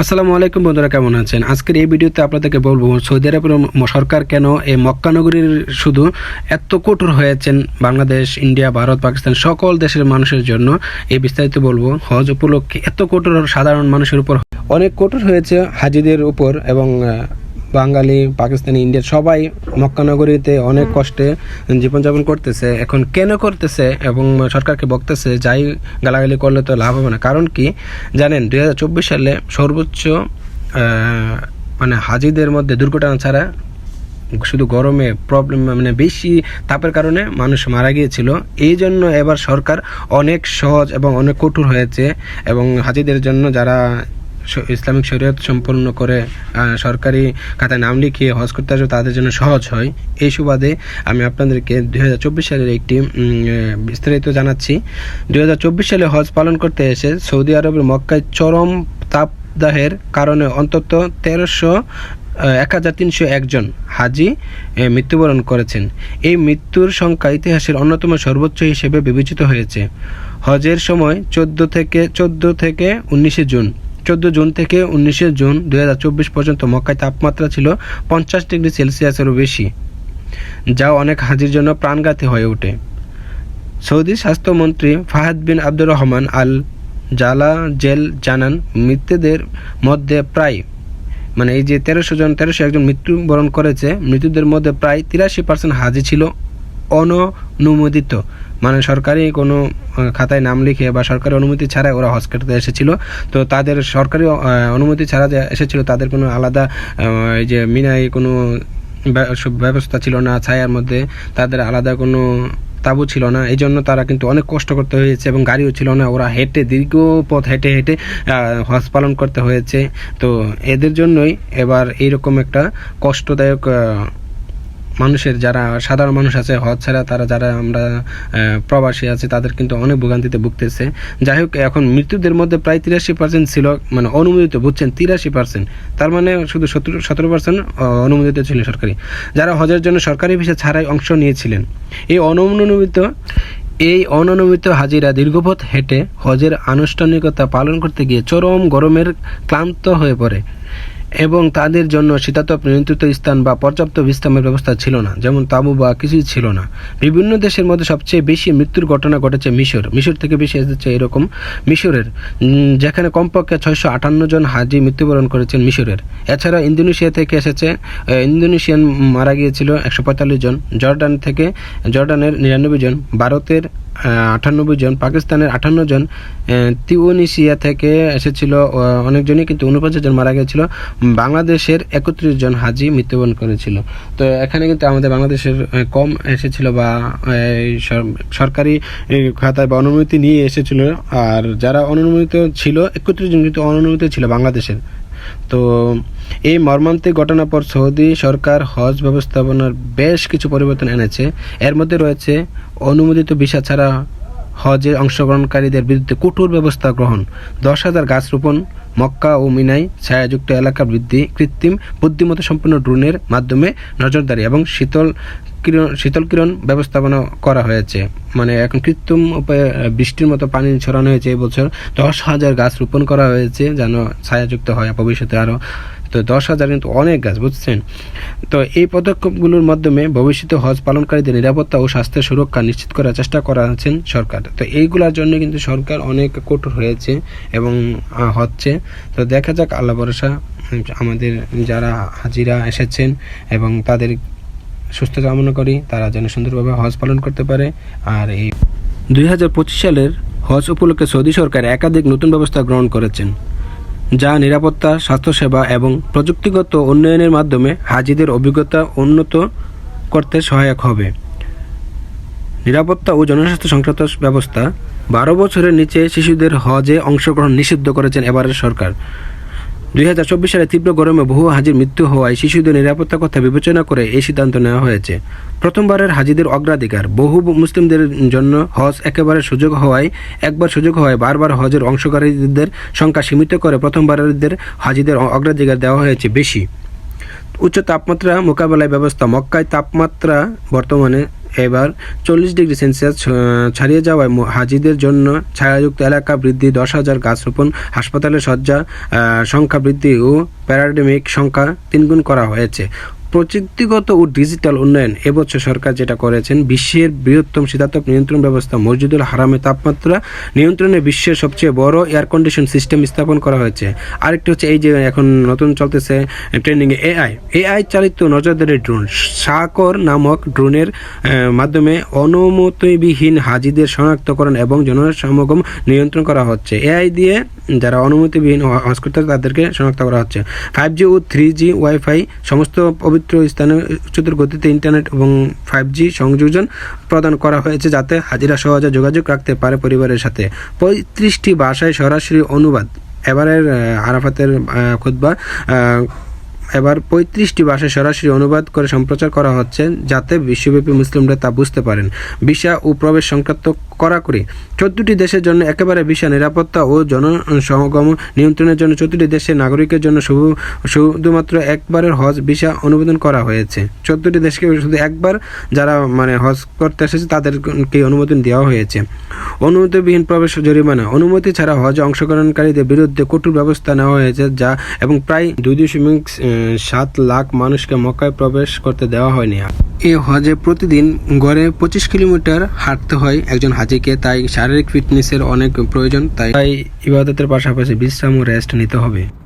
আসসালামু আলাইকুম বন্ধুরা, কেমন আছেন? আজকের এই ভিডিওতে আপনাদেরকে বলব, সৌদি আরবের সরকার কেন এই মক্কানগরীর শুধু এত কঠোর হয়েছেন বাংলাদেশ, ইন্ডিয়া, ভারত, পাকিস্তান সকল দেশের মানুষের জন্য? এই বিস্তারিত বলব। হজ উপলক্ষে এত কঠোর সাধারণ মানুষের উপর অনেক কঠোর হয়েছে হাজিদের উপর এবং বাঙালি পাকিস্তানি ইন্ডিয়ার সবাই মক্কানগরীতে অনেক কষ্টে জীবনযাপন করতেছে। এখন কেন করতেছে এবং সরকারকে বকতেছে যাই গালাগালি করলে তো লাভ হবে না। কারণ কি জানেন দু হাজার চব্বিশ সালে সর্বোচ্চ মানে হাজিদের মধ্যে দুর্ঘটনা ছাড়া শুধু গরমে প্রবলেম মানে বেশি তাপের কারণে মানুষ মারা গিয়েছিল। এই জন্য এবার সরকার অনেক সহজ এবং অনেক কঠোর হয়েছে এবং হাজিদের জন্য যারা ইসলামিক শরীয়ত সম্পূর্ণ করে সরকারি খাতায় নাম লিখিয়ে হজ করতে আসবে, তাদের জন্য সহজ হয়। এই সুবাদে আমি আপনাদেরকে দুই হাজার চব্বিশ সালের একটি বিস্তারিত জানাচ্ছি। দু হাজার চব্বিশ সালে হজ পালন করতে এসে সৌদি আরবের মক্কায় চরম তাপদাহের কারণে অন্তত তেরোশো এক হাজার তিনশো একজন হাজি মৃত্যুবরণ করেছেন। এই মৃত্যুর সংখ্যা ইতিহাসের অন্যতম সর্বোচ্চ হিসেবে বিবেচিত হয়েছে। হজের সময় চোদ্দ থেকে চোদ্দ থেকে উনিশে জুন চোদ্দ জুন থেকে উনিশে জুন দুই হাজার চব্বিশ পর্যন্ত মক্কায় তাপমাত্রা ছিল পঞ্চাশ ডিগ্রি সেলসিয়াসেরও বেশি, যা অনেক হাজির জন্য প্রাণঘাতী হয়ে ওঠে। সৌদি স্বাস্থ্যমন্ত্রী ফাহাদ বিন আব্দুর রহমান আল জালা জেল জানান মৃত্যুদের মধ্যে প্রায় মানে এই যে তেরোশো জন, তেরোশো একজন মৃত্যুবরণ করেছে মৃত্যুদের মধ্যে প্রায় তিরাশি পার্সেন্ট হাজি ছিল। অননুমোদিত মানে সরকারি কোনো খাতায় নাম লিখে বা সরকারি অনুমতি ছাড়া ওরা হজ করতে এসেছিল। তো তাদের সরকারি অনুমতি ছাড়া যে এসেছিল, তাদের কোনো আলাদা এই যে মিনায় কোনো ব্যবস্থা ছিল না, ছায়ার মধ্যে তাদের আলাদা কোনো তাবু ছিল না। এই জন্য তারা কিন্তু অনেক কষ্ট করতে হয়েছে এবং গাড়িও ছিল না। ওরা হেঁটে, দীর্ঘ পথ হেঁটে হেঁটে হজ পালন করতে হয়েছে। তো এদের জন্যই এবার এইরকম একটা কষ্টদায়ক মানুষের যারা সাধারণ মানুষ আছে, হজ ছাড়া তারা যারা আমরা প্রবাসী আছে, তাদের কিন্তু অনেক ভোগান্তিতে ভুগতেছে। যাই হোক, এখন মৃত্যুদের মধ্যে প্রায় তিরাশি পার্সেন্ট ছিল মানে অনুমোদিত, বুঝছেন? তিরাশি পার্সেন্ট তার মানে শুধু সতেরো সতেরো পার্সেন্ট অনুমোদিত ছিল সরকারি। যারা হজের জন্য সরকারি ভিসা ছাড়াই অংশ নিয়েছিলেন, এই অননুমোদিত এই অননুমিত হাজিরা দীর্ঘপথ হেঁটে হজের আনুষ্ঠানিকতা পালন করতে গিয়ে চরম গরমের ক্লান্ত হয়ে পড়ে। এবং তাদের জন্য শীতাতপ নিয়ন্ত্রিত স্থান বা পর্যাপ্ত বিশ্রামের ব্যবস্থা ছিল না, যেমন তাঁবু বা কিছুই ছিল না। বিভিন্ন দেশের মধ্যে সবচেয়ে বেশি মৃত্যুর ঘটনা ঘটেছে মিশর। মিশর থেকে বেশি এসেছে এরকম মিশরের যেখানে কমপক্ষে ছয়শো আটান্ন জন হাজি মৃত্যুবরণ করেছেন মিশরের। এছাড়া ইন্দোনেশিয়া থেকে এসেছে ইন্দোনেশিয়ান মারা গিয়েছিল একশো পঁয়তাল্লিশ জন, জর্ডান থেকে, জর্ডানের নিরানব্বই জন, ভারতের আটানব্বই জন পাকিস্তানের আটান্ন জন আহ, তিউনিসিয়া থেকে এসেছিল অনেকজনই কিন্তু উনপঞ্চাশ জন মারা গিয়েছিল। বাংলাদেশের একত্রিশ জন হাজি মৃত্যুবরণ করেছিল। তো এখানে কিন্তু আমাদের বাংলাদেশের কম এসেছিল বা সরকারি খাতায় বা অনুমতি নিয়ে এসেছিল। আর যারা অনুমোদিত ছিল একত্রিশ জন কিন্তু অনুমোদিত ছিল বাংলাদেশের। তো এই মর্মান্তিক ঘটনার পর সৌদি সরকার হজ ব্যবস্থাপনার বেশ কিছু পরিবর্তন এনেছে। এর মধ্যে রয়েছে অনুমোদিত ভিসা ছাড়া হজে অংশগ্রহণকারীদের বিরুদ্ধে কঠোর ব্যবস্থা গ্রহণ, দশ হাজার গাছ রোপণ, মক্কা ও মিনাই ছায়াযুক্ত এলাকা বৃদ্ধি, কৃত্রিম বুদ্ধিমত্তা সম্পন্ন ড্রোনের মাধ্যমে নজরদারি এবং শীতল কিরণ, শীতল কিরণ ব্যবস্থাপনা করা হয়েছে। মানে এখন কৃত্রিম উপায়ে বৃষ্টির মতো পানি ছড়ানো হয়েছে এবছর দশ হাজার গাছ রোপণ করা হয়েছে যেন ছায়াযুক্ত হয় ভবিষ্যতে আরও তো দশ হাজার কিন্তু অনেক গাছ, বুঝছেন? তো এই পদক্ষেপগুলোর মাধ্যমে ভবিষ্যতে হজ পালনকারীদের নিরাপত্তা ও স্বাস্থ্যের সুরক্ষা নিশ্চিত করার চেষ্টা করাচ্ছেন সরকার। তো এইগুলোর জন্য কিন্তু সরকার অনেক কঠোর হয়েছে এবং হচ্ছে। তো দেখা যাক, আল্লাহ ভরসা আমাদের যারা হাজিরা এসেছেন এবং তাদের সুস্থ কামনা করি, তারা যেন সুন্দরভাবে হজ পালন করতে পারে। আর এই দুই হাজার পঁচিশ সালের হজ উপলক্ষে সৌদি সরকার একাধিক নতুন ব্যবস্থা গ্রহণ করেছেন, যা নিরাপত্তা, স্বাস্থ্যসেবা এবং প্রযুক্তিগত উন্নয়নের মাধ্যমে হাজিদের অভিজ্ঞতা উন্নত করতে সহায়ক হবে। নিরাপত্তা ও জনস্বাস্থ্য সংক্রান্ত ব্যবস্থা বারো বছরের নিচে শিশুদের হজে অংশগ্রহণ নিষিদ্ধ করেছেন এবারের সরকার। দুই হাজার চব্বিশ সালে তীব্র গরমে বহু হাজির মৃত্যু হওয়ায় শিশুদের নিরাপত্তার কথা বিবেচনা করে এই সিদ্ধান্ত নেওয়া হয়েছে। প্রথমবারের হাজিদের অগ্রাধিকার। বহু মুসলিমদের জন্য হজ একেবারে সুযোগ হওয়ায়, একবার সুযোগ হওয়ায় বারবার হজের অংশকারীদের সংখ্যা সীমিত করে প্রথমবারের হাজিদের অগ্রাধিকার দেওয়া হয়েছে বেশি। উচ্চ তাপমাত্রা মোকাবেলায় ব্যবস্থা। মক্কায় তাপমাত্রা বর্তমানে এবার চল্লিশ ডিগ্রি সেলসিয়াস ছাড়িয়ে যাওয়ায় হাজিদের জন্য ছায়াযুক্ত এলাকা বৃদ্ধি, দশ হাজার গাছ রোপণ, হাসপাতালের শয্যা সংখ্যা বৃদ্ধি ও প্যারাডেমিক সংখ্যা তিনগুণ করা হয়েছে। প্রযুক্তিগত ও ডিজিটাল উন্নয়ন, এবছর সরকার যেটা করেছেন, বিশ্বের বৃহত্তম শীতাতপ নিয়ন্ত্রণ ব্যবস্থা মসজিদুল হারামে তাপমাত্রা নিয়ন্ত্রণে বিশ্বের সবচেয়ে বড় এয়ার কন্ডিশন সিস্টেম স্থাপন করা হয়েছে। আরেকটি হচ্ছে এই যে এখন নতুন চলতেছে ট্রেন্ডিং এআই এআই চালিত নজরদারি ড্রোন সাকর নামক ড্রোনের মাধ্যমে অনুমতিবিহীন হাজিদের শনাক্তকরণ এবং জনসমাগম নিয়ন্ত্রণ করা হচ্ছে। এআই দিয়ে যারা অনুমতিবিহীন হজ করতে তাদেরকে শনাক্ত করা হচ্ছে। ফাইভ জি ও থ্রি জি ওয়াইফাই সমস্ত পবিত্র স্থানে উচ্চতর গতিতে ইন্টারনেট এবং ফাইভ জি সংযোজন প্রদান করা হয়েছে যাতে হাজিরা সহজে যোগাযোগ রাখতে পারে পরিবারের সাথে। পঁয়ত্রিশটি ভাষায় সরাসরি অনুবাদ। এবারের আরাফাতের খুদ্া এবার পঁয়ত্রিশটি ভাষায় সরাসরি অনুবাদ করে সম্প্রচার করা হচ্ছে যাতে বিশ্বব্যাপী মুসলিমরা তা বুঝতে পারেন। ভিসা ও প্রবেশ সংক্রান্ত কড়াকড়ি। চোদ্দটি দেশের জন্য একেবারে ভিসা নিরাপত্তা ও জনসমাগম নিয়ন্ত্রণের জন্য চোদ্দটি দেশের নাগরিকের জন্য শুধু- শুধুমাত্র একবারের হজ ভিসা অনুমোদন করা হয়েছে। চোদ্দটি দেশকে শুধু একবার যারা মানে হজ করতে এসেছে তাদেরকে অনুমোদন দেওয়া হয়েছে। অনুমতিবিহীন প্রবেশ জরিমানা। অনুমতি ছাড়া হজে অংশগ্রহণকারীদের বিরুদ্ধে কঠোর ব্যবস্থা নেওয়া হয়েছে যা এবং প্রায় দুই দশমিক সাত লাখ মানুষকে মক্কায় প্রবেশ করতে দেওয়া হয়নি। এ হজে প্রতিদিন গড়ে পঁচিশ কিলোমিটার হাঁটতে হয় একজন হাজিকে, তাই শারীরিক ফিটনেসের অনেক প্রয়োজন, তাই তাই ইবাদতের পাশাপাশি বিশ্রাম ও রেস্ট নিতে হবে।